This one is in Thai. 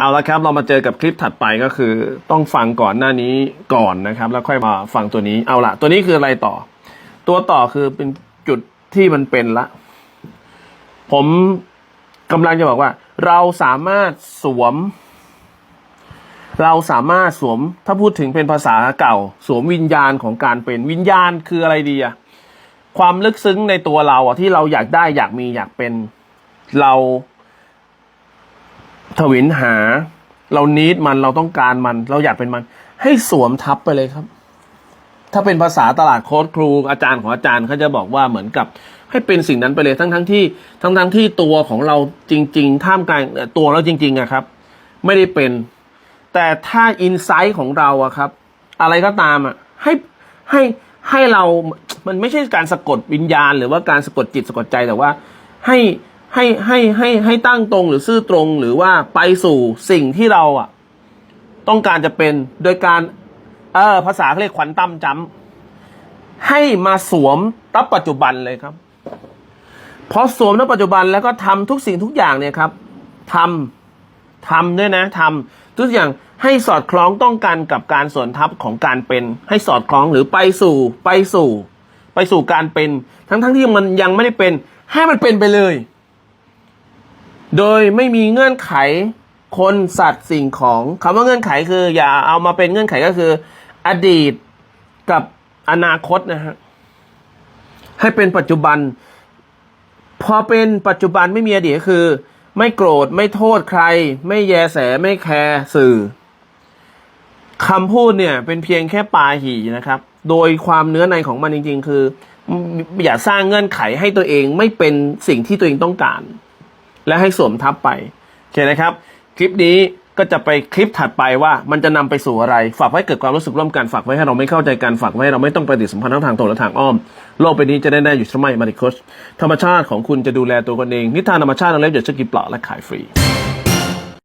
เอาละครับเรามาเจอกับคลิปถัดไปก็คือ ต้องฟังก่อนหน้านี้ก่อนนะครับ แล้วค่อยมาฟังตัวนี้เอาละตัวนี้คืออะไรต่อ ตัวต่อคือเป็นจุดที่มันเป็นละ ผมกำลังจะบอกว่า เราสามารถสวม เราสามารถสวมถ้าพูดถึงเป็นภาษาเก่า สวมวิญญาณของการเป็นวิญญาณคืออะไรดีอะความลึกซึ้งในตัวเราอะที่เราอยากได้อยากมีอยากเป็น เรา ทวินหา เรานิดมันเราต้องการมัน เราอยากเป็นมัน ให้สวมทับไปเลยครับ ถ้าเป็นภาษาตลาดโค้ดครูอาจารย์ของอาจารย์เขาจะบอกว่าเหมือนกับให้เป็นสิ่งนั้นไปเลยทั้งทั้งที่ทั้งทั้งที่ตัวของเราจริง ๆ ท่ามกลางตัวเราจริงๆอะครับ ไม่ได้เป็น แต่ถ้าอินไซต์ของเราอะครับ อะไรก็ตามอะให้ให้ให้เรา มันไม่ใช่การสะกดวิญญาณ หรือว่าการสะกดจิตสะกดใจแต่ว่า ให้ ให้ให้ให้ให้ตั้งตรงหรือซื่อตรงหรือว่าไปสู่สิ่งที่เราอะต้องการจะเป็นโดยการ เออภาษาเรียกขวัญตั้มจำให้มาสวมตับปัจจุบันเลยครับพอสวมณปัจจุบันแล้วก็ทำทุกสิ่งทุกอย่างเนี่ยครับทำทำด้วยนะทำทุกอย่างให้สอดคล้องต้องกันกับการส่วนทับของการเป็น ให้สอดคล้องหรือไปสู่ไปสู่ ไปสู่การเป็น ทั้งทั้งที่มันยังไม่ได้เป็น ให้มันเป็นไปเลย โดยไม่มีเงื่อนไขคนสัตว์สิ่งของคำว่าเงื่อนไขคือ อย่าเอามาเป็นเงื่อนไขก็คือ อดีตกับอนาคตนะฮะให้เป็นปัจจุบัน พอเป็นปัจจุบันไม่มีอดีตก็คือ ไม่โกรธไม่โทษใคร ไม่แยแสไม่แคร์สื่อคำพูดเนี่ย เป็นเพียงแค่ปาหีนะครับ โดยความเนื้อในของมันจริง ๆ คือ อย่าสร้างเงื่อนไขให้ตัวเองไม่เป็นสิ่งที่ตัวเองต้องการ และให้สวมทับไปโอเคนะครับ คลิปนี้ก็จะไปคลิปถัดไปว่ามันจะนำไปสู่อะไร ฝากไว้เกิดความรู้สึกร่วมกัน ฝากไว้ให้เราไม่เข้าใจกัน ฝากไว้ให้เราไม่ต้องปฏิสัมพันธ์ทั้งทางตรงและทางอ้อม โลกใบนี้จะได้แน่อยู่ทำไมมาริโคสธรรมชาติของคุณจะดูแลตัวกันเอง นิทานธรรมชาติเราเล็บเดี๋ยวจะกินเปล่าและขายฟรี